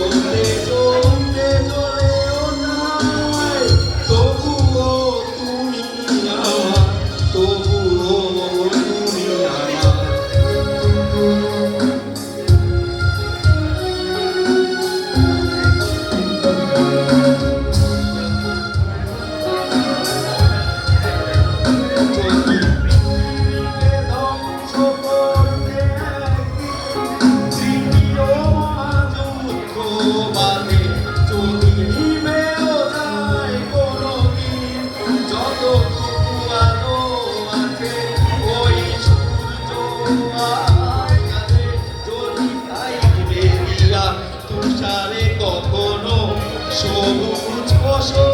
ভোরে সংসারে কখনো সবুজ ফসল